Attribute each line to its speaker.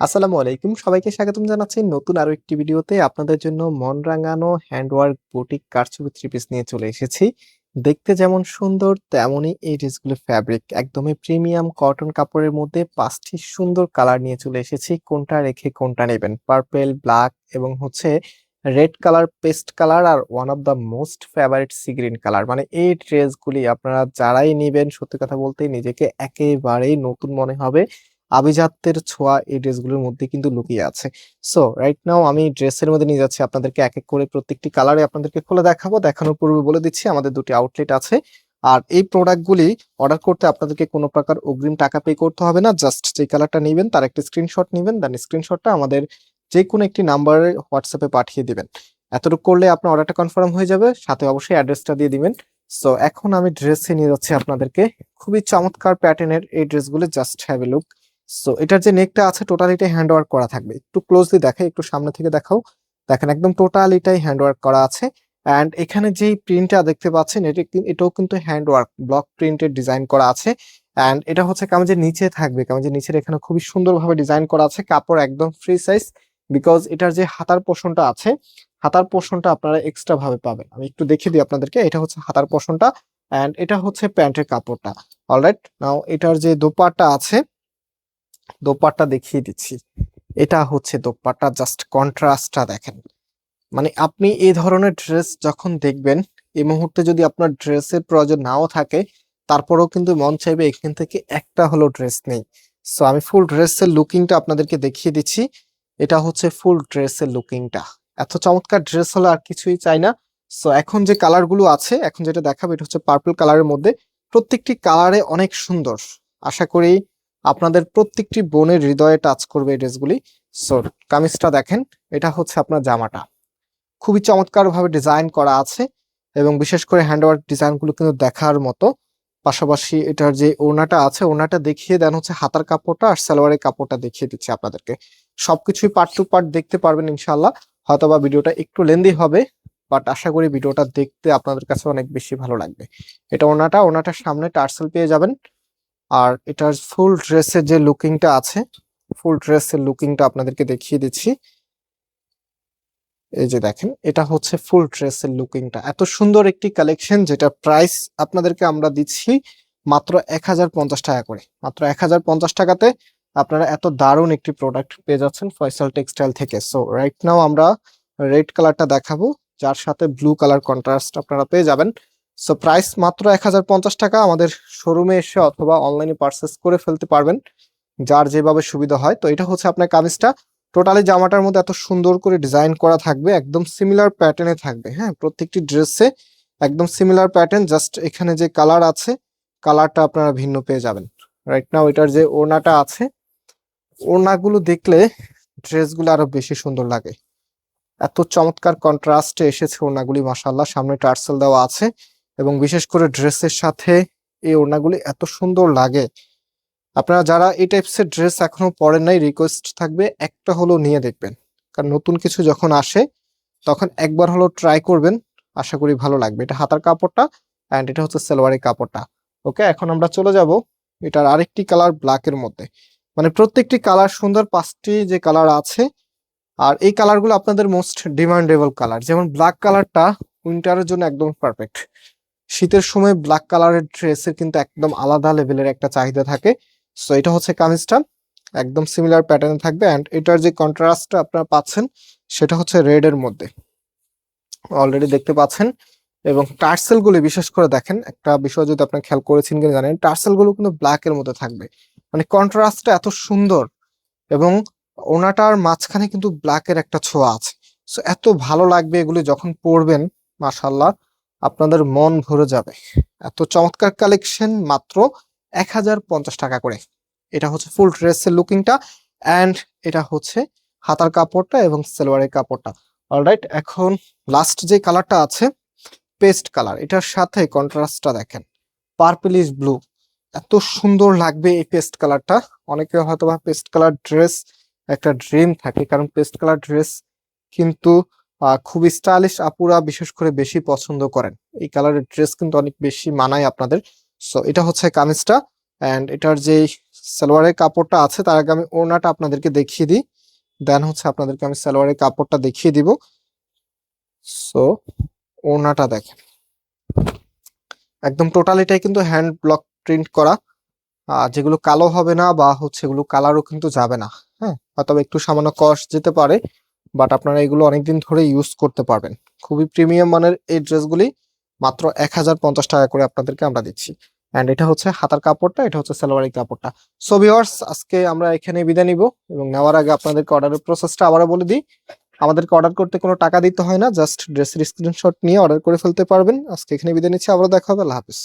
Speaker 1: আসসালামু আলাইকুম। সবাইকে স্বাগতম জানাচ্ছি নতুন আরও একটি ভিডিওতে। আপনাদের জন্য মন রাঙানো হ্যান্ডওয়ার্ক বুটিক কারচুপি থ্রি পিস নিয়ে চলে এসেছি। দেখতে যেমন সুন্দর, তেমনই এই ড্রেসগুলো ফ্যাব্রিক একদমই প্রিমিয়াম কটন কাপড়ের মধ্যে পাঁচটি সুন্দর কালার নিয়ে চলে এসেছি। কোনটা রেখে কোনটা নেবেন? পার্পেল ব্ল্যাক এবং হচ্ছে red colour paste colour R one of the most favourite sea green colour মানে এই ড্রেসগুলি আপনারা যারাই নেবেন, সত্যি কথা বলতে নিজেকে একেবারেই নতুন মনে হবে। আভিজাত্যের ছোঁয়া এই ড্রেসগুলোর মধ্যে কিন্তু লুকিয়ে আছে। সো রাইট নাও আমি ড্রেসের মধ্যে নিয়ে যাচ্ছি আপনাদেরকে এক এক করে প্রত্যেকটি কালারে আপনাদেরকে খুলে দেখাবো। দেখানোর পূর্বে বলে দিচ্ছি, আমাদের দুটি আউটলেট আছে। আর এই প্রোডাক্টগুলি অর্ডার করতে আপনাদেরকে কোনো প্রকার অগ্রিম টাকা পে করতে হবে না। জাস্ট যে কালারটা নেবেন, তার একটা স্ক্রিনশট নেবেন দেন স্ক্রিনশটটা আমাদের যে কোনো একটি নাম্বারে হোয়াটসঅ্যাপে পাঠিয়ে দিবেন। এতটুকু করলে আপনার অর্ডারটা কনফার্ম হয়ে যাবে, সাথে অবশ্যই অ্যাড্রেসটা দিয়ে দিবেন। সো এখন আমি ড্রেসে নিয়ে যাচ্ছি আপনাদেরকে। খুবই চমৎকার প্যাটার্নের এই ড্রেসগুলো just have a look so এটার যে নেকটা আছে টোটালিটাই হ্যান্ড ওয়ার্ক করা থাকবে। একটু ক্লোজলি দেখাই, একটু সামনে থেকে দেখাও। দেখেন, একদম টোটালিটাই হ্যান্ড ওয়ার্ক করা আছে। অ্যান্ড এখানে যেই প্রিন্টটা দেখতে পাচ্ছেন, এটা এটাও কিন্তু হ্যান্ড ওয়ার্ক ব্লক প্রিন্টের ডিজাইন করা আছে। অ্যান্ড এটা হচ্ছে কামিজের নিচে থাকবে। কামিজের নিচের এখানে খুবই সুন্দরভাবে ডিজাইন করা আছে, কাপড় একদম ফ্রি সাইজ বিকজ এটার যে হাতার পোষণটা আছে, হাতার পোষণটা আপনারা এক্সট্রা ভাবে পাবেন। আমি একটু দেখিয়ে দিই আপনাদেরকে, এটা হচ্ছে হাতার পোষণটা অ্যান্ড এটা হচ্ছে প্যান্টের কাপড়টা। অলরাইট নাও এটার যে দোপাট্টা আছে দোপাট্টা দেখিয়ে দিচ্ছি। এটা হচ্ছে দোপাট্টা জাস্ট কন্ট্রাস্টটা দেখেন। মানে আপনি এই ধরনের ড্রেস যখন দেখবেন, এই মুহূর্তে যদি আপনার ড্রেসের প্রয়োজন নাও থাকে, তারপরেও কিন্তু মন চাইবে এখান থেকে একটা হলো ড্রেস নেই। সো আমি ফুল ড্রেসের লুকিংটা আপনাদেরকে দেখিয়ে দিচ্ছি। এটা হচ্ছে ফুল ড্রেসের লুকিংটা এত চমৎকার ড্রেস হলে আর কিছুই চাই না। সো এখন যে কালারগুলো আছে, এখন যেটা দেখাবো, এটা হচ্ছে পার্পল কালারের মধ্যে। প্রত্যেকটি কালারে অনেক সুন্দর। আশা করি আপনাদের প্রত্যেকটি বোনের হৃদয়ে টাচ করবে এই ড্রেসগুলি সো কামিজটা দেখেন, এটা হচ্ছে আপনার জামাটা। খুবই চমৎকার ভাবে ডিজাইন করা আছে এবং বিশেষ করে হ্যান্ডওয়ার্ক ডিজাইনগুলো কিন্তু দেখার মতো। পাশাপাশি এটার যে ওড়নাটা আছে, ওড়নাটা দেখিয়ে দেন হচ্ছে হাতার কাপড়টা আর সালোয়ারের কাপড়টা দেখিয়ে দিচ্ছি আপনাদেরকে। সবকিছুই পার্ট টু পার্ট দেখতে পারবেন ইনশাল্লাহ হয়তোবা ভিডিওটা একটু লেন্দি হবে বাট আশা করি ভিডিওটা দেখতে আপনাদের কাছে অনেক বেশি ভালো লাগবে। এটা ওনাটা ওনাটার সামনে টার্সেল পেয়ে যাবেন। আর এটার ফুল ড্রেসের যে লুকিংটা আছে ফুল ড্রেসের লুকিংটা আপনাদেরকে দেখিয়ে দিচ্ছি। এই যে দেখেন, এটা হচ্ছে ফুল ড্রেসের লুকিংটা এত সুন্দর একটি কালেকশন যেটা প্রাইস আপনাদেরকে আমরা দিচ্ছি মাত্র এক হাজার পঞ্চাশ টাকা করে। মাত্র এক হাজার পঞ্চাশ টাকাতে আপনারা এত দারুণ একটি প্রোডাক্ট পেয়ে যাচ্ছেন ফয়সাল টেক্সটাইল থেকে। সো রাইট নাও আমরা রেড কালারটা দেখাবো, যার সাথে ব্লু কালার কন্ট্রাস্ট আপনারা পেয়ে যাবেন। সো প্রাইস মাত্র এক হাজার পঞ্চাশ টাকা আমাদের শোরুমে এসে অথবা অনলাইনে পারচেস করে ফেলতে পারবেন, যার যেভাবে সুবিধা হয়। তো এটা হচ্ছে আপনার কামিজটা। টোটালি জামাটার মধ্যে এত সুন্দর করে ডিজাইন করা থাকবে, একদম সিমিলার প্যাটার্নে থাকবে হ্যাঁ? প্রত্যেকটি ড্রেসে একদম সিমিলার প্যাটার্ন জাস্ট এখানে যে কালার আছে কালারটা আপনারা ভিন্ন পেয়ে যাবেন। রাইট না ওইটার যে ওড়নাটা আছে, ওড়নাগুলো দেখলে ড্রেসগুলো আরও বেশি সুন্দর লাগে। এত চমৎকার কন্ট্রাস্টে এসেছে ওড়নাগুলি মাসাল্লাহ সামনে টার্সেল দেওয়া আছে। এবং বিশেষ করে ড্রেসের সাথে এই ওড়নাগুলি এত সুন্দর লাগে। আপনারা যারা এই টাইপসের ড্রেস এখনও পরেন নাই রিকোয়েস্ট থাকবে একটা হলো নিয়ে দেখবেন। কারণ নতুন কিছু যখন আসে, তখন একবার হলো ট্রাই করবেন, আশা করি ভালো লাগবে। এটা হাতার কাপড়টা অ্যান্ড এটা হচ্ছে সালোয়ারের কাপড়টা। ওকে এখন আমরা চলে যাব এটার আরেকটি কালার ব্ল্যাকের মধ্যে। মানে প্রত্যেকটি কালার সুন্দর, পাঁচটি যে কালার আছে, আর এই কালারগুলো আপনাদের মোস্ট ডিমান্ডেবল কালার যেমন ব্ল্যাক কালারটা উইন্টারের জন্য একদম পারফেক্ট শীতের সময় ব্ল্যাক কালারের ড্রেসের কিন্তু একদম আলাদা লেভেলের একটা চাহিদা থাকে। সো এটা হচ্ছে কামিজটা একদম সিমিলার প্যাটার্নে থাকবে অ্যান্ড এটার যে কন্ট্রাস্টটা আপনারা পাচ্ছেন, সেটা হচ্ছে রেড এর মধ্যে। অলরেডি দেখতে পাচ্ছেন এবং টার্সেল গুলি বিশেষ করে দেখেন, একটা বিষয় যদি আপনার খেয়াল করেছেন কিনা জানেন টার্সেলগুলো কিন্তু ব্ল্যাক এর মধ্যে থাকবে। মানে কন্ট্রাস্টটা এত সুন্দর এবং ওনাটার মাঝখানে কিন্তু ব্ল্যাক এর একটা ছোঁয়া আছে। সো এত ভালো লাগবে এগুলি যখন পরবেন মাশাল্লাহ আপনাদের মন ভরে যাবে। এত চমৎকার কালেকশন মাত্র এক হাজার পঞ্চাশ টাকা করে। এটা হচ্ছে ফুল ড্রেসের লুকিংটা অ্যান্ড এটা হচ্ছে হাতার কাপড়টা এবং সালোয়ারের কাপড়টা। অলরাইট এখন লাস্ট যে কালারটা আছে পেস্ট কালার এটার সাথে কন্ট্রাস্টটা দেখেন। পার্পলিশ ব্লু এত সুন্দর লাগবে এই পেস্ট কালারটা অনেকে হয়তো বা পেস্ট কালার ড্রেস একটা ড্রিম থাকে, কারণ পেস্ট কালার ড্রেস কিন্তু খুবই স্টাইলিশ আপুরা বিশেষ করে বেশি পছন্দ করেন। এই কালারের ড্রেস কিন্তু অনেক বেশি মানায় আপনাদের। সো এটা হচ্ছে কামিজটা অ্যান্ড এটার যে সালোয়ারের কাপড়টা আছে, তার আগে আমি ওড়নাটা আপনাদেরকে দেখিয়ে দিই। দেন হচ্ছে আপনাদেরকে আমি সালোয়ারের কাপড়টা দেখিয়ে দিব। সো ওড়নাটা দেখেন। একদম টোটাল এটাই কিন্তু হ্যান্ড ব্লক প্রিন্ট করা। যেগুলো কালো হবে না বা হচ্ছে এগুলো কালারও কিন্তু যাবে না। হ্যাঁ হয়তো একটু সামান্য কস্ট যেতে পারে। বাট আপনারা এগুলো অনেকদিন ধরে ইউজ করতে পারবেন। খুবই প্রিমিয়াম মানের এই ড্রেসগুলি মাত্র এক হাজার পঞ্চাশ টাকা করে আপনাদেরকে আমরা দিচ্ছি। অ্যান্ড এটা হচ্ছে হাতার কাপড়টা, এটা হচ্ছে সালোয়ারের কাপড়টা। সো ভিওয়ার্স আজকে আমরা এখানে বিদায় নিব এবং নেওয়ার আগে আপনাদেরকে অর্ডারের প্রসেসটা আবারও বলে দিই। আমাদেরকে অর্ডার করতে কোনো টাকা দিতে হয় না জাস্ট ড্রেসের স্ক্রিনশট নিয়ে অর্ডার করে ফেলতে পারবেন। আজকে এখানে বিদায় নিচ্ছি, আবারও দেখা হবে, আল্লাহ হাফিজ।